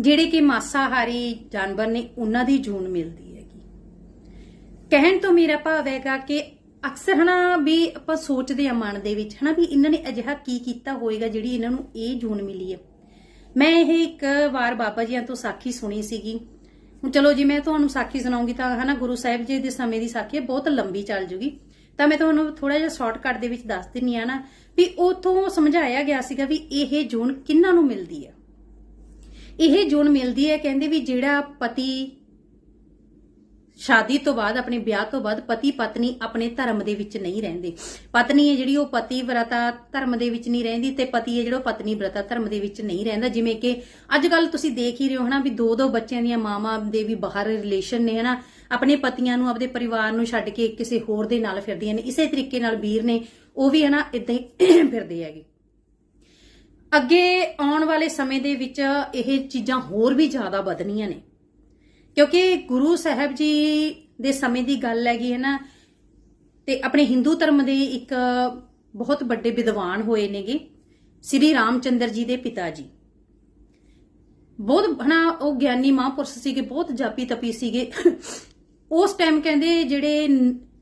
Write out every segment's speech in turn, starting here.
ਜਿਹੜੇ ਕਿ ਮਾਸਾਹਾਰੀ ਜਾਨਵਰ ਨੇ ਉਹਨਾਂ ਦੀ ਜੂਨ ਮਿਲਦੀ ਹੈਗੀ। ਕਹਿਣ ਤੋਂ ਮੇਰਾ ਭਾਵ ਹੈਗਾ ਕਿ ਅਕਸਰ ਹਨਾ ਵੀ ਆਪਾਂ ਸੋਚਦੇ ਆ ਮਨ ਦੇ ਵਿੱਚ ਹਨਾ ਵੀ ਇਹਨਾਂ ਨੇ ਅਜਿਹਾ ਕੀ ਕੀਤਾ ਹੋਏਗਾ ਜਿਹੜੀ ਇਹਨਾਂ ਨੂੰ ਇਹ ਜੂਨ ਮਿਲੀ ਹੈ। ਮੈਂ ਇਹ ਇੱਕ ਵਾਰ ਬਾਬਾ ਜੀਆਂ ਤੋਂ ਸਾਖੀ ਸੁਣੀ ਸੀਗੀ। ਹੁਣ ਚਲੋ ਜੀ, ਮੈਂ ਤੁਹਾਨੂੰ ਸਾਖੀ ਸੁਣਾਉਂਗੀ ਤਾਂ ਹਨਾ ਗੁਰੂ ਸਾਹਿਬ ਜੀ ਦੇ ਸਮੇਂ ਦੀ ਸਾਖੀ ਹੈ, ਬਹੁਤ ਲੰਬੀ ਚੱਲ ਜੂਗੀ। ਤਾਂ ਮੈਂ ਤੁਹਾਨੂੰ ਥੋੜਾ ਜਿਹਾ ਸ਼ਾਰਟਕਟ ਦੇ ਵਿੱਚ ਦੱਸ ਦਿੰਨੀ ਆ ਨਾ ਵੀ ਉਥੋਂ ਸਮਝਾਇਆ ਗਿਆ ਸੀਗਾ ਵੀ ਇਹ ਜੂਨ ਕਿੰਨਾਂ ਨੂੰ ਮਿਲਦੀ ਹੈ। ਇਹ ਜੂਨ ਮਿਲਦੀ ਹੈ, ਕਹਿੰਦੇ ਵੀ ਜਿਹੜਾ ਪਤੀ ਸ਼ਾਦੀ ਤੋਂ ਬਾਅਦ, ਆਪਣੇ ਵਿਆਹ ਤੋਂ ਬਾਅਦ ਪਤੀ ਪਤਨੀ ਆਪਣੇ ਧਰਮ ਦੇ ਵਿੱਚ ਨਹੀਂ ਰਹਿੰਦੇ। ਪਤਨੀ ਹੈ ਜਿਹੜੀ, ਉਹ ਪਤੀ ਵਰਤਾ ਧਰਮ ਦੇ ਵਿੱਚ ਨਹੀਂ ਰਹਿੰਦੀ ਤੇ ਪਤੀ ਹੈ ਜਿਹੜਾ, ਉਹ ਪਤਨੀ ਵਰਤਾ ਧਰਮ ਦੇ ਵਿੱਚ ਨਹੀਂ ਰਹਿੰਦਾ। ਜਿਵੇਂ ਕਿ ਅੱਜ ਕੱਲ ਤੁਸੀਂ ਦੇਖ ਹੀ ਰਹੇ ਹੋ ਹਨਾ ਵੀ ਦੋ ਦੋ ਬੱਚਿਆਂ ਦੀਆਂ ਮਾਵਾਂ ਦੇ ਵੀ ਬਾਹਰ ਰਿਲੇਸ਼ਨ ਨੇ ਹਨਾ। ਆਪਣੇ ਪਤੀਆਂ ਨੂੰ, ਆਪਣੇ ਪਰਿਵਾਰ ਨੂੰ ਛੱਡ ਕੇ ਕਿਸੇ ਹੋਰ ਦੇ ਨਾਲ ਫਿਰਦੀਆਂ ਨੇ। ਇਸੇ ਤਰੀਕੇ ਨਾਲ ਵੀਰ ਨੇ, ਉਹ ਵੀ ਹਨਾ ਇਦਾਂ ਹੀ ਫਿਰਦੇ ਹੈਗੇ। ਅੱਗੇ ਆਉਣ ਵਾਲੇ ਸਮੇਂ ਦੇ ਵਿੱਚ ਇਹ ਚੀਜ਼ਾਂ ਹੋਰ ਵੀ ਜ਼ਿਆਦਾ ਵਧਣੀਆਂ ਨੇ। ਕਿਉਂਕਿ ਗੁਰੂ ਸਾਹਿਬ ਜੀ ਦੇ ਸਮੇਂ ਦੀ ਗੱਲ ਹੈਗੀ ਹੈ ਨਾ, ਤੇ ਆਪਣੇ ਹਿੰਦੂ ਧਰਮ ਦੇ ਇੱਕ ਬਹੁਤ ਵੱਡੇ ਵਿਦਵਾਨ ਹੋਏ ਨੇਗੇ, ਸ੍ਰੀ ਰਾਮਚੰਦਰ ਜੀ ਦੇ ਪਿਤਾ ਜੀ। ਬਹੁਤ ਹਨਾ, ਉਹ ਗਿਆਨੀ ਮਹਾਂਪੁਰਸ਼ ਸੀਗੇ, ਬਹੁਤ ਜਾਪੀ ਤਪੀ ਸੀਗੇ। ਉਸ ਟਾਈਮ ਕਹਿੰਦੇ ਜਿਹੜੇ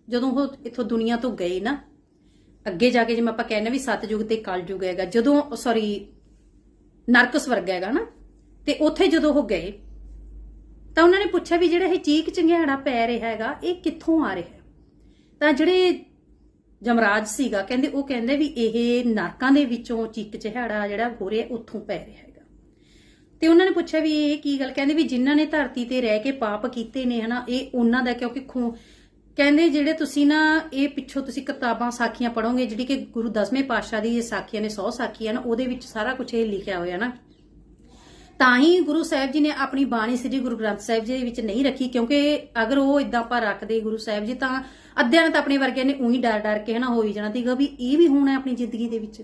ਜਦੋਂ ਉਹ ਇੱਥੋਂ ਦੁਨੀਆ ਤੋਂ ਗਏ ਨਾ ਅੱਗੇ ਜਾ ਕੇ ਜਿਵੇਂ ਆਪਾਂ ਕਹਿੰਦੇ ਵੀ ਸਤਜੁਗ ਤੇ ਕਲਯੁਗ ਹੈਗਾ, ਜਦੋਂ ਸੌਰੀ ਨਰਕ ਸਵਰਗ ਹੈਗਾ ਨਾ, ਤੇ ਉੱਥੇ ਜਦੋਂ ਉਹ ਗਏ, ਤਾਂ ਉਹਨਾਂ ਨੇ ਪੁੱਛਿਆ ਵੀ ਜਿਹੜਾ ਇਹ ਚੀਕ ਚੰਗਿਆੜਾ ਪੈ ਰਿਹਾ ਹੈਗਾ, ਇਹ ਕਿੱਥੋਂ ਆ ਰਿਹਾ ਤਾਂ ਜਿਹੜੇ ਜਮਰਾਜ ਸੀਗਾ, ਕਹਿੰਦੇ, ਉਹ ਕਹਿੰਦੇ ਵੀ ਇਹ ਨਰਕਾਂ ਦੇ ਵਿੱਚੋਂ ਚੀਕ ਚਿਹਾੜਾ ਜਿਹੜਾ ਹੋ ਰਿਹਾ, ਉੱਥੋਂ ਪੈ ਰਿਹਾ ਹੈਗਾ। ਤੇ ਉਹਨਾਂ ਨੇ ਪੁੱਛਿਆ ਵੀ ਇਹ ਕੀ ਗੱਲ? ਕਹਿੰਦੇ ਵੀ ਜਿਨ੍ਹਾਂ ਨੇ ਧਰਤੀ ਤੇ ਰਹਿ ਕੇ ਪਾਪ ਕੀਤੇ ਨੇ, ਹਨਾ, ਇਹ ਉਹਨਾਂ ਦਾ ਕਿਉਂਕਿ ਖੂਨ ਕਹਿੰਦੇ ਜਿਹੜੇ ਤੁਸੀਂ ਨਾ ਇਹ ਪਿੱਛੋਂ ਤੁਸੀਂ ਕਿਤਾਬਾਂ, ਸਾਖੀਆਂ ਪੜੋਗੇ ਜਿਹੜੀ ਕਿ ਗੁਰੂ ਦਸਵੇਂ ਪਾਤਸ਼ਾਹ ਦੀ ਇਹ ਸਾਖੀਆਂ ਨੇ 100 ਸਾਖੀਆਂ ਨੇ, ਉਹਦੇ ਵਿੱਚ ਸਾਰਾ ਕੁਝ ਇਹ ਲਿਖਿਆ ਹੋਇਆ ਨਾ। ਤਾਂ ਹੀ ਗੁਰੂ ਸਾਹਿਬ ਜੀ ਨੇ ਆਪਣੀ ਬਾਣੀ ਸ੍ਰੀ ਗੁਰੂ ਗ੍ਰੰਥ ਸਾਹਿਬ ਜੀ ਦੇ ਵਿੱਚ ਨਹੀਂ ਰੱਖੀ, ਕਿਉਂਕਿ ਅਗਰ ਉਹ ਇਦਾਂ ਆਪਾਂ ਰੱਖਦੇ ਗੁਰੂ ਸਾਹਿਬ ਜੀ, ਤਾਂ ਅੱਧਿਆਂ ਨੇ ਤਾਂ ਆਪਣੇ ਵਰਗਿਆਂ ਨੇ ਉਹੀ ਡਰ ਡਰ ਕੇ ਹਨਾ ਹੋ ਹੀ ਜਾਣਾ ਸੀਗਾ ਵੀ ਇਹ ਵੀ ਹੋਣਾ ਆਪਣੀ ਜ਼ਿੰਦਗੀ ਦੇ ਵਿੱਚ।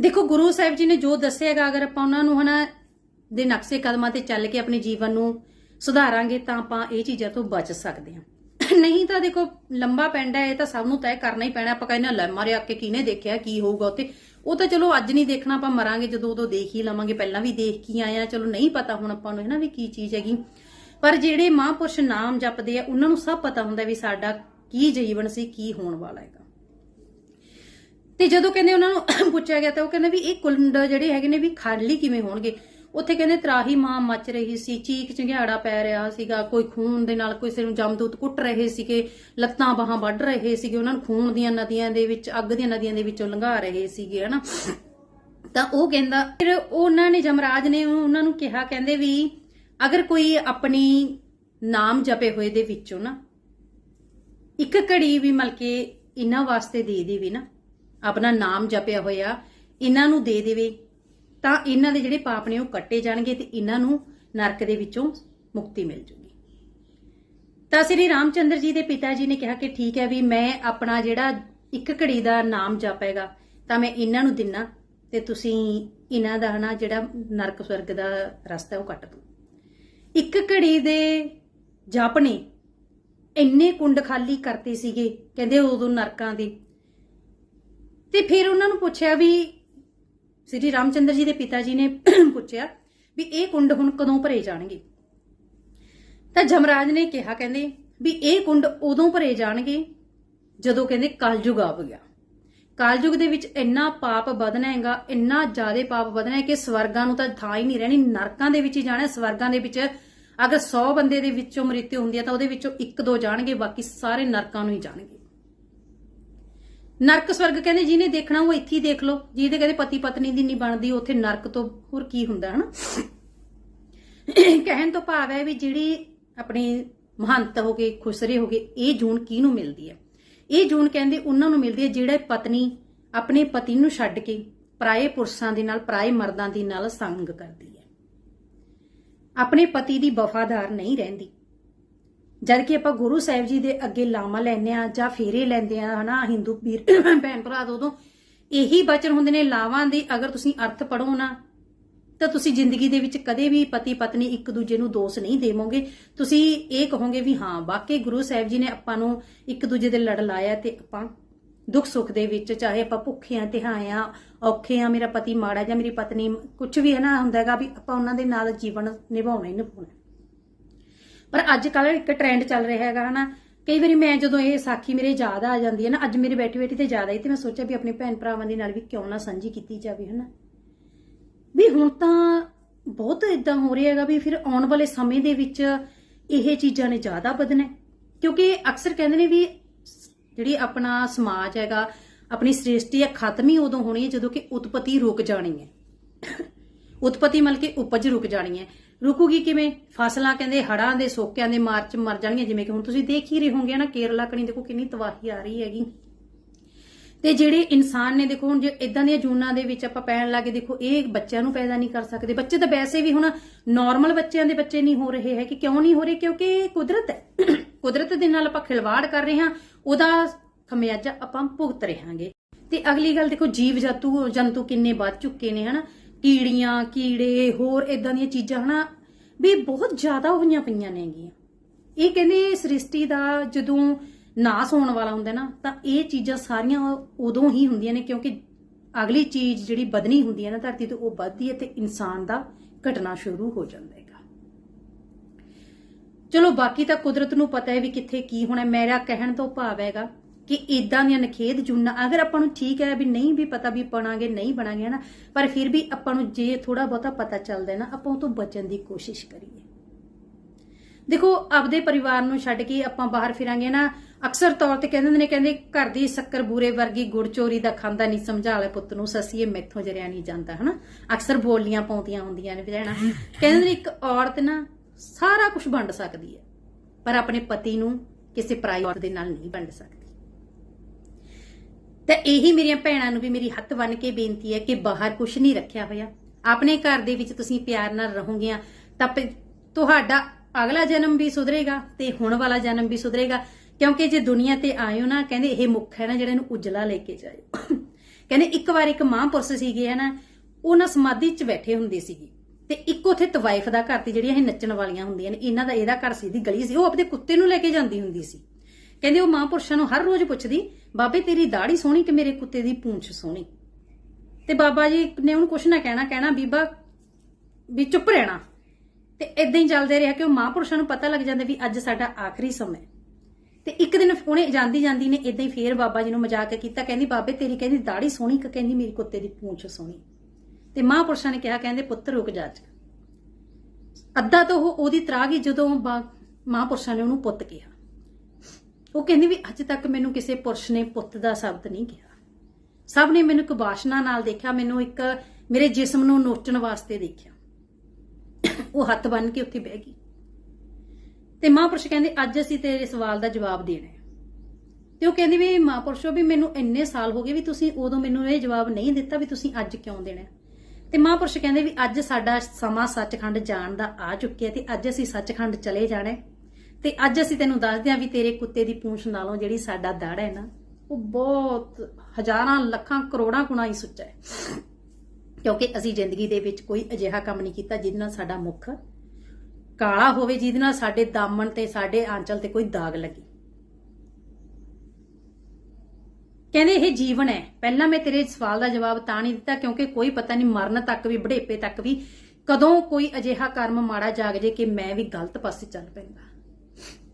ਦੇਖੋ, ਗੁਰੂ ਸਾਹਿਬ ਜੀ ਨੇ ਜੋ ਦੱਸਿਆਗਾ ਅਗਰ ਆਪਾਂ ਉਹਨਾਂ ਨੂੰ ਹਨਾ ਦੇ ਨਕਸ਼ੇ ਕਦਮਾਂ ਤੇ ਚੱਲ ਕੇ ਆਪਣੇ ਜੀਵਨ ਨੂੰ ਸੁਧਾਰਾਂਗੇ ਤਾਂ ਆਪਾਂ ਇਹ ਚੀਜ਼ਾਂ ਤੋਂ ਬਚ ਸਕਦੇ ਹਾਂ। ਨਹੀਂ ਤਾਂ ਦੇਖੋ ਲੰਬਾ ਪੈਂਡਾ ਇਹ ਤਾਂ ਸਭ ਨੂੰ ਤੈਅ ਕਰਨਾ ਹੀ ਪੈਣਾ। ਆਪਾਂ ਕਹਿੰਦੇ ਹਾਂ, ਲੈ ਮਾਰਿਆ ਕੇ ਕਿਹਨੇ ਦੇਖਿਆ ਕੀ ਹੋਊਗਾ ਉੱਥੇ? ਉਹ ਤਾਂ ਚਲੋ ਅੱਜ ਨਹੀਂ ਦੇਖਣਾ ਆਪਾਂ ਮਰਾਂਗੇ ਜਦੋਂ ਉਦੋਂ ਦੇਖ ਹੀ ਲਵਾਂਗੇ। ਪਹਿਲਾਂ ਵੀ ਦੇਖ ਕੇ ਆਏ ਆ ਚਲੋ ਨਹੀਂ ਪਤਾ ਹੁਣ ਆਪਾਂ ਨੂੰ ਹੈ ਨਾ ਵੀ ਕੀ ਚੀਜ਼ ਹੈਗੀ। ਪਰ ਜਿਹੜੇ ਮਹਾਂਪੁਰਸ਼ ਨਾਮ ਜਪਦੇ ਆ ਉਹਨਾਂ ਨੂੰ ਸਭ ਪਤਾ ਹੁੰਦਾ ਵੀ ਸਾਡਾ ਕੀ ਜੀਵਨ ਸੀ ਕੀ ਹੋਣ ਵਾਲਾ ਹੈਗਾ। ਤੇ ਜਦੋਂ ਕਹਿੰਦੇ ਉਹਨਾਂ ਨੂੰ ਪੁੱਛਿਆ ਗਿਆ ਤਾਂ ਉਹ ਕਹਿੰਦੇ ਵੀ ਇਹ ਕੁੰਡ ਜਿਹੜੇ ਹੈਗੇ ਨੇ ਵੀ ਖਾਲੀ ਕਿਵੇਂ ਹੋਣਗੇ? ਉੱਥੇ ਕਹਿੰਦੇ ਤਰਾਹੀ ਮਾਂ ਮੱਚ ਰਹੀ ਸੀ ਚੀਕ ਚੰਗਿਆੜਾ ਪੈ ਰਿਹਾ ਸੀਗਾ, ਕੋਈ ਖੂਨ ਦੇ ਨਾਲ ਕਿਸੇ ਨੂੰ ਜਮਦੂਤ ਕੁੱਟ ਰਹੇ ਸੀਗੇ, ਲੱਤਾਂ ਬਾਹਾਂ ਵੱਢ ਰਹੇ ਸੀਗੇ, ਉਹਨਾਂ ਨੂੰ ਖੂਨ ਦੀਆਂ ਨਦੀਆਂ ਦੇ ਵਿੱਚ, ਅੱਗ ਦੀਆਂ ਨਦੀਆਂ ਦੇ ਵਿੱਚੋਂ ਲੰਘਾ ਰਹੇ ਸੀਗੇ, ਹਨਾ? ਤਾਂ ਉਹ ਕਹਿੰਦਾ, ਫਿਰ ਉਹਨਾਂ ਨੇ ਜਮਰਾਜ ਨੇ ਉਹਨਾਂ ਨੂੰ ਕਿਹਾ, ਕਹਿੰਦੇ ਵੀ ਅਗਰ ਕੋਈ ਆਪਣੀ ਨਾਮ ਜਪੇ ਹੋਏ ਦੇ ਵਿੱਚੋਂ ਨਾ, ਇੱਕ ਘੜੀ ਵੀ ਮਲ ਕੇ ਇਹਨਾਂ ਵਾਸਤੇ ਦੇ ਦੇਵੇ ਨਾ, ਆਪਣਾ ਨਾਮ ਜਪਿਆ ਹੋਇਆ, ਇਹਨਾਂ ਨੂੰ ਦੇ ਦੇਵੇ ਤਾਂ ਇਹਨਾਂ ਦੇ ਜਿਹੜੇ ਪਾਪ ਨੇ ਉਹ ਕੱਟੇ ਜਾਣਗੇ ਤੇ ਇਹਨਾਂ ਨੂੰ ਨਰਕ ਦੇ ਵਿੱਚੋਂ ਮੁਕਤੀ ਮਿਲ ਜੂਗੀ। ਤਾਂ ਸ੍ਰੀ ਰਾਮਚੰਦਰ ਜੀ ਦੇ ਪਿਤਾ ਜੀ ਨੇ ਕਿਹਾ ਕਿ ਠੀਕ ਹੈ ਵੀ ਮੈਂ ਆਪਣਾ ਜਿਹੜਾ ਇੱਕ ਘੜੀ ਦਾ ਨਾਮ ਜਪੇਗਾ, ਤਾਂ ਮੈਂ ਇਹਨਾਂ ਨੂੰ ਦਿੰਨਾ ਤੇ ਤੁਸੀਂ ਇਹਨਾਂ ਦਾ ਹਨਾ ਜਿਹੜਾ ਨਰਕ ਸਵਰਗ ਦਾ ਰਸਤਾ ਉਹ ਕੱਟ ਦੋ ਇੱਕ ਘੜੀ ਦੇ ਜਪ ਨੇ ਇੰਨੇ ਕੁੰਡ ਖਾਲੀ ਕਰਤੇ ਸੀਗੇ, ਕਹਿੰਦੇ ਉਦੋਂ ਨਰਕਾਂ ਦੇ। ਤੇ ਫਿਰ ਉਹਨਾਂ ਨੂੰ ਪੁੱਛਿਆ ਵੀ ਸ੍ਰੀ ਰਾਮਚੰਦਰ ਜੀ ਦੇ ਪਿਤਾ ਜੀ ਨੇ ਪੁੱਛਿਆ ਵੀ ਇਹ ਕੁੰਡ ਹੁਣ ਕਦੋਂ ਭਰੇ ਜਾਣਗੇ? ਤਾਂ ਜਮਰਾਜ ਨੇ ਕਿਹਾ, ਕਹਿੰਦੇ ਵੀ ਇਹ ਕੁੰਡ ਉਦੋਂ ਭਰੇ ਜਾਣਗੇ ਜਦੋਂ ਕਹਿੰਦੇ ਕਲਯੁਗ ਆ ਗਿਆ। ਕਲਯੁਗ ਦੇ ਵਿੱਚ ਇੰਨਾ ਪਾਪ ਵਧਣਾ ਹੈਗਾ, ਇੰਨਾ ਜ਼ਿਆਦਾ ਪਾਪ ਵਧਣਾ ਹੈ ਕਿ ਸਵਰਗਾਂ ਨੂੰ ਤਾਂ ਥਾਂ ਹੀ ਨਹੀਂ ਰਹਿਣੀ, ਨਰਕਾਂ ਦੇ ਵਿੱਚ ਹੀ ਜਾਣਾ ਸਵਰਗਾਂ ਦੇ ਵਿੱਚ ਅਗਰ 100 ਬੰਦੇ ਦੇ ਵਿੱਚੋਂ ਮ੍ਰਿਤਿੂ ਹੁੰਦੀ ਹੈ ਤਾਂ ਉਹਦੇ ਵਿੱਚੋਂ ਇੱਕ ਦੋ ਜਾਣਗੇ, ਬਾਕੀ ਸਾਰੇ ਨਰਕਾਂ ਨੂੰ ਹੀ ਜਾਣਗੇ। ਨਰਕ ਸਵਰਗ ਕਹਿੰਦੇ ਜਿਹਨੇ ਦੇਖਣਾ ਉਹ ਇੱਥੇ ਹੀ ਦੇਖ ਲਓ। ਜਿਹਦੇ ਕਹਿੰਦੇ ਪਤੀ ਪਤਨੀ ਦੀ ਨਹੀਂ ਬਣਦੀ, ਉੱਥੇ ਨਰਕ ਤੋਂ ਹੋਰ ਕੀ ਹੁੰਦਾ, ਹਨਾ? ਕਹਿਣ ਤੋਂ ਭਾਵ ਹੈ ਵੀ ਜਿਹੜੀ ਆਪਣੀ ਮਹੰਤ ਹੋ ਗਏ, ਖੁਸਰੇ ਹੋ ਗਏ, ਇਹ ਜੂਨ ਕਿਹਨੂੰ ਮਿਲਦੀ ਹੈ? ਇਹ ਜੂਨ ਕਹਿੰਦੇ ਉਹਨਾਂ ਨੂੰ ਮਿਲਦੀ ਹੈ ਜਿਹੜਾ ਪਤਨੀ ਆਪਣੇ ਪਤੀ ਨੂੰ ਛੱਡ ਕੇ ਪਰਾਏ ਪੁਰਸ਼ਾਂ ਦੇ ਨਾਲ, ਪਰਾਏ ਮਰਦਾਂ ਦੇ ਨਾਲ ਸੰਗ ਕਰਦੀ ਹੈ। ਆਪਣੇ ਪਤੀ ਦੀ ਵਫਾਦਾਰ ਨਹੀਂ ਰਹਿੰਦੀ। ਜਦ ਕਿ ਆਪਾਂ ਗੁਰੂ ਸਾਹਿਬ ਜੀ ਦੇ ਅੱਗੇ ਲਾਮਾ ਲੈਨੇ ਆ ਜਾਂ ਫੇਰੇ ਲੈਂਦੇ ਆ ਹਨਾ, ਹਿੰਦੂ ਵੀਰ ਭੈਣ ਭਰਾ ਤੋਂ ਉਦੋਂ ਇਹੀ ਬਚਨ ਹੁੰਦੇ ਨੇ ਲਾਵਾਂ ਦੇ, ਅਗਰ ਤੁਸੀਂ ਅਰਥ ਪੜੋ ਨਾ, ਤਾਂ ਤੁਸੀਂ ਜ਼ਿੰਦਗੀ ਦੇ ਵਿੱਚ ਕਦੇ ਵੀ ਪਤੀ ਪਤਨੀ ਇੱਕ ਦੂਜੇ ਨੂੰ ਦੋਸ਼ ਨਹੀਂ ਦੇਵੋਗੇ। ਤੁਸੀਂ ਇਹ ਕਹੋਗੇ ਵੀ ਹਾਂ, ਵਾਕਈ ਗੁਰੂ ਸਾਹਿਬ ਜੀ ਨੇ ਆਪਾਂ ਨੂੰ ਇੱਕ ਦੂਜੇ ਦੇ ਲੜ ਲਾਇਆ ਤੇ ਆਪਾਂ ਦੁੱਖ ਸੁੱਖ ਦੇ ਵਿੱਚ, ਚਾਹੇ ਆਪਾਂ ਭੁੱਖੇ ਆ ਤਿਹਾਏ ਆ ਔਖੇ ਆ ਮੇਰਾ ਪਤੀ ਮਾੜਾ ਜਾਂ ਮੇਰੀ ਪਤਨੀ ਕੁਝ ਵੀ ਹੈ ਨਾ, ਹੁੰਦਾ ਹੈਗਾ ਵੀ ਆਪਾਂ ਉਹਨਾਂ ਦੇ ਨਾਲ ਜੀਵਨ ਨਿਭਾਉਣਾ ਹੀ ਨਿਭਾਉਣਾ। ਪਰ ਅੱਜ ਕੱਲ ਇੱਕ ਟ੍ਰੈਂਡ ਚੱਲ ਰਿਹਾ ਹੈਗਾ, ਹਨਾ। ਕਈ ਵਾਰੀ ਮੈਂ ਜਦੋਂ ਇਹ ਸਾਖੀ ਮੇਰੇ ਯਾਦ ਆ ਜਾਂਦੀ ਹੈ ਨਾ, ਅੱਜ ਮੇਰੇ ਬੈਠੀ ਬੈਠੀ ਤੇ ਯਾਦ ਆਈ ਤੇ ਮੈਂ ਸੋਚਿਆ ਵੀ ਆਪਣੇ ਭੈਣ ਭਰਾਵਾਂ ਦੇ ਨਾਲ ਵੀ ਕਿਉਂ ਨਾ ਸਾਂਝੀ ਕੀਤੀ ਜਾਵੇ, ਹਨਾ। ਵੀ ਹੁਣ ਤਾਂ ਬਹੁਤ ਇਦਾਂ ਹੋ ਰਿਹਾ ਹੈਗਾ ਵੀ ਫਿਰ ਆਉਣ ਵਾਲੇ ਸਮੇਂ ਦੇ ਵਿੱਚ ਇਹ ਚੀਜ਼ਾਂ ਨੇ ਜ਼ਿਆਦਾ ਵਧਣਾ ਕਿਉਂਕਿ ਅਕਸਰ ਕਹਿੰਦੇ ਨੇ ਵੀ ਜਿਹੜੀ ਆਪਣਾ ਸਮਾਜ ਹੈਗਾ, ਆਪਣੀ ਸ੍ਰਿਸ਼ਟੀ ਹੈ, ਖਤਮ ਹੀ ਉਦੋਂ ਹੋਣੀ ਹੈ ਜਦੋਂ ਕਿ ਉਤਪਤੀ ਰੁਕ ਜਾਣੀ ਹੈ। ਉਤਪਤੀ ਮਤਲਬ ਕਿ ਉਪਜ ਰੁਕ ਜਾਣੀ ਹੈ। ਰੁਕੂਗੀ ਕਿਵੇਂ? ਫਸਲਾਂ ਕਹਿੰਦੇ ਹੜਾਂ ਦੇ ਸੋਕਿਆਂ ਦੇ ਮਾਰ ਮਰ ਜਾਣਗੀਆਂ, ਜਿਵੇਂ ਕਿ ਹੁਣ ਤੁਸੀਂ ਦੇਖ ਹੀ ਰਹੇ ਹੋਗੇ ਨਾ ਕੇਰਲਾ ਕਣੀ ਦੇਖੋ ਕਿੰਨੀ ਤਬਾਹੀ ਆ ਰਹੀ ਹੈਗੀ। ਤੇ ਜਿਹੜੇ ਇਨਸਾਨ ਨੇ ਦੇਖੋ ਹੁਣ ਜੇ ਇਦਾਂ ਦੀਆਂ ਜੂਨਾਂ ਦੇ ਵਿੱਚ ਆਪਾਂ ਪੈਣ ਲੱਗੇ ਦੇਖੋ ਇਹ ਬੱਚਿਆਂ ਨੂੰ ਪੈਦਾ ਨਹੀਂ ਕਰ ਸਕਦੇ। ਬੱਚੇ ਤਾਂ ਵੈਸੇ ਵੀ ਹੁਣ ਨਾਰਮਲ ਬੱਚਿਆਂ ਦੇ ਬੱਚੇ ਨਹੀਂ ਹੋ ਰਹੇ ਹੈ ਕਿ ਕਿਉਂ ਨਹੀਂ ਹੋ ਰਹੇ? ਕਿਉਂਕਿ ਕੁਦਰਤ ਹੈ। ਕੁਦਰਤ ਦੇ ਨਾਲ ਆਪਾਂ ਖਿਲਵਾੜ ਕਰ ਰਹੇ ਹਾਂ, ਉਹਦਾ ਖਮਿਆਜਾ ਆਪਾਂ ਭੁਗਤ ਰਹਾਂਗੇ। ਤੇ ਅਗਲੀ ਗੱਲ ਦੇਖੋ ਜੀਵ ਜੰਤੂ ਜੰਤੂ ਕਿੰਨੇ ਵੱਧ ਚੁੱਕੇ ਨੇ ਹਨਾ। ਕੀੜੀਆਂ, ਕੀੜੇ, ਹੋਰ ਇਦਾਂ ਦੀਆਂ ਚੀਜ਼ਾਂ ਹਨਾ, ਵੀ ਬਹੁਤ ਜ਼ਿਆਦਾ ਹੋਈਆਂ ਪਈਆਂ ਨੇਗੀਆਂ। ਇਹ ਕਹਿੰਦੇ ਸ੍ਰਿਸ਼ਟੀ ਦਾ ਜਦੋਂ ਨਾਸ ਹੋਣ ਵਾਲਾ ਹੁੰਦਾ ਨਾ, ਤਾਂ ਇਹ ਚੀਜ਼ਾਂ ਸਾਰੀਆਂ ਉਦੋਂ ਹੀ ਹੁੰਦੀਆਂ ਨੇ, ਕਿਉਂਕਿ ਅਗਲੀ ਚੀਜ਼ ਜਿਹੜੀ ਵਧਣੀ ਹੁੰਦੀ ਹੈ ਨਾ ਧਰਤੀ ਤੇ, ਉਹ ਵੱਧਦੀ ਹੈ ਤੇ ਇਨਸਾਨ ਦਾ ਘਟਣਾ ਸ਼ੁਰੂ ਹੋ ਜਾਂਦਾ ਹੈਗਾ। ਚਲੋ, ਬਾਕੀ ਤਾਂ ਕੁਦਰਤ ਨੂੰ ਪਤਾ ਹੈ ਵੀ ਕਿੱਥੇ ਕੀ ਹੋਣਾ ਮੇਰਾ ਕਹਿਣ ਤੋਂ ਭਾਵ ਹੈਗਾ ਕਿ ਇਦਾਂ ਦੀਆਂ ਨਖੇਦ ਜੁਨਾ ਅਗਰ ਆਪਾਂ ਨੂੰ ਠੀਕ ਹੈ ਵੀ ਨਹੀਂ ਵੀ ਪਤਾ ਵੀ ਬਣਾਂਗੇ, ਨਹੀਂ ਬਣਾਂਗੇ, ਹਨਾ, ਪਰ ਫਿਰ ਵੀ ਆਪਾਂ ਨੂੰ ਜੇ ਥੋੜਾ ਬਹੁਤਾ ਪਤਾ ਚੱਲਦਾ ਨਾ, ਆਪਾਂ ਉਹ ਤੋਂ ਬਚਣ ਦੀ ਕੋਸ਼ਿਸ਼ ਕਰੀਏ। ਦੇਖੋ, ਆਪਦੇ ਪਰਿਵਾਰ ਨੂੰ ਛੱਡ ਕੇ ਆਪਾਂ ਬਾਹਰ ਫਿਰਾਂਗੇ ਨਾ, ਅਕਸਰ ਤੌਰ ਤੇ ਕਹਿੰਦੇ ਹੁੰਦੇ ਨੇ, ਕਹਿੰਦੇ ਘਰ ਦੀ ਸ਼ੱਕਰ ਬੂਰੇ ਵਰਗੀ ਗੁੜ ਚੋਰੀ ਦਾ ਖਾਂਦਾ ਨਹੀਂ, ਸਮਝਾ ਲੈ ਪੁੱਤ ਨੂੰ, ਸਸੀਏ ਮੈਥੋਂ ਜਰਿਆ ਨਹੀਂ ਜਾਂਦਾ, ਹਨਾ। ਅਕਸਰ ਬੋਲੀਆਂ ਪਾਉਂਦੀਆਂ ਹੁੰਦੀਆਂ ਨੇ ਭੈਣਾ, ਕਹਿੰਦੇ ਨੇ ਇੱਕ ਔਰਤ ਨਾ ਸਾਰਾ ਕੁਝ ਵੰਡ ਸਕਦੀ ਹੈ, ਪਰ ਆਪਣੇ ਪਤੀ ਨੂੰ ਕਿਸੇ ਪਰਾਈ ਔਰਤ ਦੇ ਨਾਲ ਨਹੀਂ ਵੰਡ ਸਕਦੀ। ਤਾਂ ਇਹੀ ਮੇਰੀਆਂ ਭੈਣਾਂ ਨੂੰ ਵੀ ਮੇਰੀ ਹੱਥ ਬੰਨ ਕੇ ਬੇਨਤੀ ਹੈ ਕਿ ਬਾਹਰ ਕੁਝ ਨਹੀਂ ਰੱਖਿਆ ਹੋਇਆ। ਆਪਣੇ ਘਰ ਦੇ ਵਿੱਚ ਤੁਸੀਂ ਪਿਆਰ ਨਾਲ ਰਹੋਗੀਆਂ, ਤਾਂ ਤੁਹਾਡਾ ਅਗਲਾ ਜਨਮ ਵੀ ਸੁਧਰੇਗਾ ਤੇ ਹੁਣ ਵਾਲਾ ਜਨਮ ਵੀ ਸੁਧਰੇਗਾ, ਕਿਉਂਕਿ ਜੇ ਦੁਨੀਆ ਤੇ ਆਇਓ ਨਾ, ਕਹਿੰਦੇ ਇਹ ਮੁੱਖ ਹੈ ਨਾ ਜਿਹੜਾ ਇਹਨੂੰ ਉਜਲਾ ਲੈ ਕੇ ਜਾਇਓ ਕਹਿੰਦੇ ਇੱਕ ਵਾਰ ਇੱਕ ਮਹਾਂਪੁਰਸ਼ ਸੀਗੇ ਹਨਾ ਉਹ ਨਾ ਸਮਾਧੀ 'ਚ ਬੈਠੇ ਹੁੰਦੇ ਸੀਗੇ ਤੇ ਇੱਕ ਉਥੇ ਤਵਾਈਫ਼ ਦਾ ਘਰ ਤੇ ਜਿਹੜੀਆਂ ਇਹ ਨੱਚਣ ਵਾਲੀਆਂ ਹੁੰਦੀਆਂ ਨੇ, ਇਹਨਾਂ ਦਾ ਇਹਦਾ ਘਰ ਸੀ ਦੀ ਗਲੀ ਸੀ, ਉਹ ਆਪਣੇ ਕੁੱਤੇ ਨੂੰ ਲੈ ਕੇ ਜਾਂਦੀ ਹੁੰਦੀ ਸੀ। ਕਹਿੰਦੇ ਉਹ ਮਹਾਂਪੁਰਸ਼ਾਂ ਨੂੰ ਹਰ ਰੋਜ਼ ਪੁੱਛਦੀ, ਬਾਬੇ, ਤੇਰੀ ਦਾੜੀ ਸੋਹਣੀ ਕਿ ਮੇਰੇ ਕੁੱਤੇ ਦੀ ਪੂੰਛ ਸੋਹਣੀ? ਤੇ ਬਾਬਾ ਜੀ ਨੇ ਉਹਨੂੰ ਕੁਛ ਨਾ ਕਹਿਣਾ ਕਹਿਣਾ, ਬੀਬਾ, ਵੀ ਚੁੱਪ ਰਹਿਣਾ। ਤੇ ਇਦਾਂ ਹੀ ਚੱਲਦੇ ਰਿਹਾ ਕਿ ਉਹ ਮਹਾਂਪੁਰਸ਼ਾਂ ਨੂੰ ਪਤਾ ਲੱਗ ਜਾਂਦਾ ਵੀ ਅੱਜ ਸਾਡਾ ਆਖਰੀ ਸਮਾਂ ਹੈ। ਤੇ ਇੱਕ ਦਿਨ ਉਹਨੇ ਜਾਂਦੀ ਜਾਂਦੀ ਨੇ ਇਦਾਂ ਹੀ ਫੇਰ ਬਾਬਾ ਜੀ ਨੂੰ ਮਜ਼ਾਕ ਕੀਤਾ, ਕਹਿੰਦੀ, ਬਾਬੇ, ਤੇਰੀ ਕਹਿੰਦੀ ਦਾੜੀ ਸੋਹਣੀ ਕਿ ਕਹਿੰਦੀ ਮੇਰੀ ਕੁੱਤੇ ਦੀ ਪੂੰਛ ਸੋਹਣੀ? ਤੇ ਮਹਾਂਪੁਰਸ਼ਾਂ ਨੇ ਕਿਹਾ, ਕਹਿੰਦੇ, ਪੁੱਤਰ, ਰੁਕ ਜਾ ਅੱਧਾ ਤਾਂ ਉਹ ਉਹਦੀ ਤਰਾਗੀ ਜਦੋਂ ਬਾ- ਮਹਾਂਪੁਰਸ਼ਾਂ ਨੇ ਉਹਨੂੰ ਪੁੱਤ ਕਿਹਾ। ਉਹ ਕਹਿੰਦੀ ਵੀ ਅੱਜ ਤੱਕ ਮੈਨੂੰ ਕਿਸੇ ਪੁਰਸ਼ ਨੇ ਪੁੱਤ ਦਾ ਸ਼ਬਦ ਨਹੀਂ ਕਿਹਾ। ਸਭ ਨੇ ਮੈਨੂੰ ਇੱਕ ਬਾਸ਼ਨਾ ਨਾਲ ਦੇਖਿਆ, ਮੈਨੂੰ ਇੱਕ ਮੇਰੇ ਜਿਸਮ ਨੂੰ ਨੋਚਣ ਵਾਸਤੇ ਦੇਖਿਆ। ਉਹ ਹੱਥ ਬੰਨ ਕੇ ਉੱਥੇ ਬਹਿ ਗਈ। ਤੇ ਮਹਾਂਪੁਰਸ਼ ਕਹਿੰਦੇ, ਅੱਜ ਅਸੀਂ ਤੇਰੇ ਸਵਾਲ ਦਾ ਜਵਾਬ ਦੇਣਾ ਹੈ। ਤੇ ਉਹ ਕਹਿੰਦੀ ਵੀ ਮਹਾਂਪੁਰਸ਼ੋ ਵੀ ਮੈਨੂੰ ਇੰਨੇ ਸਾਲ ਹੋ ਗਏ ਵੀ ਤੁਸੀਂ ਉਦੋਂ ਮੈਨੂੰ ਇਹ ਜਵਾਬ ਨਹੀਂ ਦਿੱਤਾ ਵੀ ਤੁਸੀਂ ਅੱਜ ਕਿਉਂ ਦੇਣਾ ਹੈ? ਤੇ ਮਹਾਂਪੁਰਸ਼ ਕਹਿੰਦੇ ਵੀ ਅੱਜ ਸਾਡਾ ਸਮਾਂ ਸੱਚਖੰਡ ਜਾਣ ਦਾ ਆ ਚੁੱਕਿਆ ਤੇ ਅੱਜ ਅਸੀਂ ਸੱਚਖੰਡ ਚਲੇ ਜਾਣਾ ਤੇ ਅੱਜ ਅਸੀਂ ਤੈਨੂੰ ਦੱਸਦੇ ਹਾਂ ਵੀ ਤੇਰੇ ਕੁੱਤੇ ਦੀ ਪੂੰਛ ਨਾਲੋਂ ਜਿਹੜੀ ਸਾਡਾ ਦਾੜਾ ਹੈ ਨਾ, ਉਹ ਬਹੁਤ ਹਜ਼ਾਰਾਂ ਲੱਖਾਂ ਕਰੋੜਾਂ ਗੁਣਾ ਹੀ ਸੁੱਚਾ ਹੈ। ਕਿਉਂਕਿ ਅਸੀਂ ਜ਼ਿੰਦਗੀ ਦੇ ਵਿੱਚ ਕੋਈ ਅਜਿਹਾ ਕੰਮ ਨਹੀਂ ਕੀਤਾ ਜਿਹਦੇ ਨਾਲ ਸਾਡਾ ਮੁੱਖ ਕਾਲਾ ਹੋਵੇ, ਜਿਹਦੇ ਨਾਲ ਸਾਡੇ ਦਾਮਨ ਤੇ ਸਾਡੇ ਆਂਚਲ ਤੇ ਕੋਈ ਦਾਗ ਲੱਗੇ। ਕਹਿੰਦੇ ਇਹ ਜੀਵਨ ਹੈ। ਪਹਿਲਾਂ ਮੈਂ ਤੇਰੇ ਸਵਾਲ ਦਾ ਜਵਾਬ ਤਾਂ ਨਹੀਂ ਦਿੱਤਾ, ਕਿਉਂਕਿ ਕੋਈ ਪਤਾ ਨਹੀਂ ਮਰਨ ਤੱਕ ਵੀ, ਬੁਢੇਪੇ ਤੱਕ ਵੀ ਕਦੋਂ ਕੋਈ ਅਜਿਹਾ ਕਰਮ ਮਾੜਾ ਜਾਗ ਜੇ ਕਿ ਮੈਂ ਵੀ ਗਲਤ ਪਾਸੇ ਚੱਲ ਪੈਂਦਾ।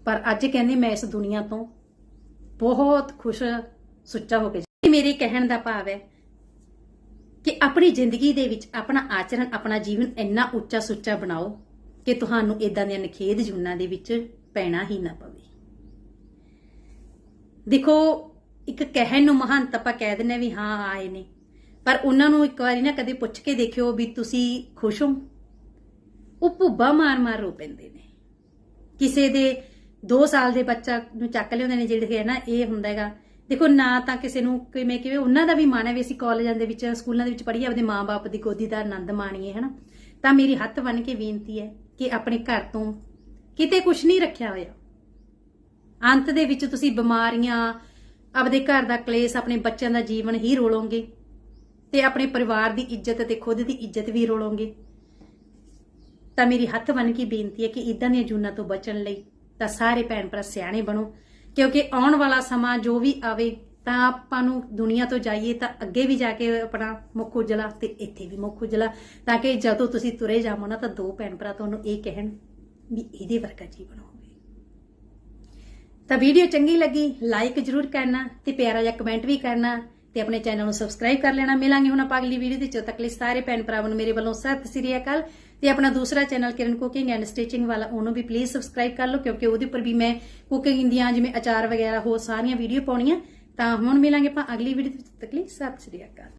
ਪਰ ਅੱਜ ਕਹਿੰਦੇ ਮੈਂ ਇਸ ਦੁਨੀਆ ਤੋਂ ਬਹੁਤ ਖੁਸ਼ ਸੁੱਚਾ ਹੋ ਕੇ ਮੇਰੇ ਕਹਿਣ ਦਾ ਭਾਵ ਹੈ ਕਿ ਆਪਣੀ ਜ਼ਿੰਦਗੀ ਦੇ ਵਿੱਚ ਆਪਣਾ ਆਚਰਣ, ਆਪਣਾ ਜੀਵਨ ਇੰਨਾ ਉੱਚਾ ਸੁੱਚਾ ਬਣਾਓ ਕਿ ਤੁਹਾਨੂੰ ਇਦਾਂ ਦੀਆਂ ਨਖੇਦ ਜੁਨਾਂ ਦੇ ਵਿੱਚ ਪੈਣਾ ਹੀ ਨਾ ਪਵੇ। ਦੇਖੋ, ਇੱਕ ਕਹਿਣ ਨੂੰ ਮਹੰਤ ਆਪਾਂ ਕਹਿ ਦਿੰਨੇ ਵੀ ਹਾਂ ਆਏ ਨੇ। ਪਰ ਉਹਨਾਂ ਨੂੰ ਇੱਕ ਵਾਰੀ ਨਾ ਕਦੇ ਪੁੱਛ ਕੇ ਦੇਖਿਓ ਵੀ ਤੁਸੀਂ ਖੁਸ਼ ਹੋ। ਉਹ ਭੁੱਬਾ ਮਾਰ ਮਾਰ ਰੋ ਪੈਂਦੇ ਨੇ। ਕਿਸੇ ਦੇ 2 ਸਾਲ ਦੇ ਬੱਚਾ ਨੂੰ ਚੱਕ ਲਿਆਉਂਦੇ ਨੇ ਜਿਹੜੇ ਹੈ ਨਾ, ਇਹ ਹੁੰਦਾ ਹੈਗਾ। ਦੇਖੋ, ਨਾ ਤਾਂ ਕਿਸੇ ਨੂੰ ਕਿਵੇਂ ਕਿਵੇਂ, ਉਹਨਾਂ ਦਾ ਵੀ ਮਨ ਹੈ ਵੀ ਅਸੀਂ ਕਾਲਜਾਂ ਦੇ ਵਿੱਚ, ਸਕੂਲਾਂ ਦੇ ਵਿੱਚ ਪੜ੍ਹੀਏ ਆਪਦੇ ਮਾਪੇ ਦੀ ਗੋਦੀ ਦਾ ਆਨੰਦ ਮਾਣੀਏ, ਹਨਾ। ਤਾਂ ਮੇਰੀ ਹੱਥ ਬੰਨ ਕੇ ਬੇਨਤੀ ਹੈ ਕਿ ਆਪਣੇ ਘਰ ਤੋਂ ਕਿਤੇ ਕੁਝ ਨਹੀਂ ਰੱਖਿਆ ਹੋਇਆ। ਅੰਤ ਦੇ ਵਿੱਚ ਤੁਸੀਂ ਬਿਮਾਰੀਆਂ, ਆਪਦੇ ਘਰ ਦਾ ਕਲੇਸ਼, ਆਪਣੇ ਬੱਚਿਆਂ ਦਾ ਜੀਵਨ ਹੀ ਰੋਲੋਗੇ ਤੇ ਆਪਣੇ ਪਰਿਵਾਰ ਦੀ ਇੱਜ਼ਤ ਤੇ ਖੁਦ ਦੀ ਇੱਜ਼ਤ ਵੀ ਰੋਲੋਗੇ। ਤਾਂ ਮੇਰੀ ਹੱਥ ਬੰਨ ਕੇ ਬੇਨਤੀ ਹੈ ਕਿ ਇਦਾਂ ਦੀਆਂ ਜੂਨਾਂ ਤੋਂ ਬਚਣ ਲਈ ਤਾਂ ਸਾਰੇ ਭੈਣ ਭਰਾ ਸਿਆਣੇ ਬਣੋ। ਕਿਉਂਕਿ ਆਉਣ ਵਾਲਾ ਸਮਾਂ ਜੋ ਵੀ ਆਵੇ, ਤਾਂ ਆਪਾਂ ਨੂੰ ਦੁਨੀਆ ਤੋਂ ਜਾਈਏ ਤਾਂ ਅੱਗੇ ਵੀ ਜਾ ਕੇ ਆਪਣਾ ਮੁੱਖ ਉਜਲਾ ਤੇ ਇੱਥੇ ਵੀ ਮੁੱਖ ਉਜਲਾ। ਤਾਂ ਕਿ ਜਦੋਂ ਤੁਸੀਂ ਤੁਰੇ ਜਾਵੋ ਨਾ ਤਾਂ ਦੋ ਭੈਣ ਭਰਾ ਤੁਹਾਨੂੰ ਇਹ ਕਹਿਣ ਵੀ ਇਹਦੇ ਵਰਗਾ ਜੀਵਨ ਹੋਵੇ ਤਾਂ ਵੀਡੀਓ ਚੰਗੀ ਲੱਗੀ ਲਾਈਕ ਜਰੂਰ ਕਰਨਾ ਤੇ ਪਿਆਰਾ ਜਿਹਾ ਕਮੈਂਟ ਵੀ ਕਰਨਾ ਤੇ ਆਪਣੇ ਚੈਨਲ ਨੂੰ ਸਬਸਕ੍ਰਾਈਬ ਕਰ ਲੈਣਾ। ਮਿਲਾਂਗੇ ਹੁਣ ਆਪਾਂ ਅਗਲੀ ਵੀਡੀਓ ਦੇ ਜਦੋਂ ਤੱਕ ਲਈ ਸਾਰੇ ਭੈਣ ਭਰਾਵਾਂ ਨੂੰ ਮੇਰੇ ਵੱਲੋਂ ਸਤਿ ਸ੍ਰੀ ਅਕਾਲ। ਤੇ ਆਪਣਾ ਦੂਸਰਾ channel Kiran cooking and stitching ਵਾਲਾ, ਉਹਨੂੰ ਵੀ ਪਲੀਜ਼ ਸਬਸਕ੍ਰਾਈਬ ਕਰ ਲਓ, ਕਿਉਂਕਿ ਉਹਦੇ ਉੱਪਰ ਵੀ ਮੈਂ ਕੁਕਿੰਗ ਦੀਆਂ ਜਿਵੇਂ ਅਚਾਰ ਵਗੈਰਾ ਹੋਰ ਸਾਰੀਆਂ ਵੀਡੀਓ ਪਾਉਣੀਆਂ। ਤਾਂ ਹੁਣ ਮਿਲਾਂਗੇ ਆਪਾਂ ਅਗਲੀ ਵੀਡੀਓ ਦੇ ਤੱਕ ਲਈ ਸਤਿ ਸ੍ਰੀ ਅਕਾਲ।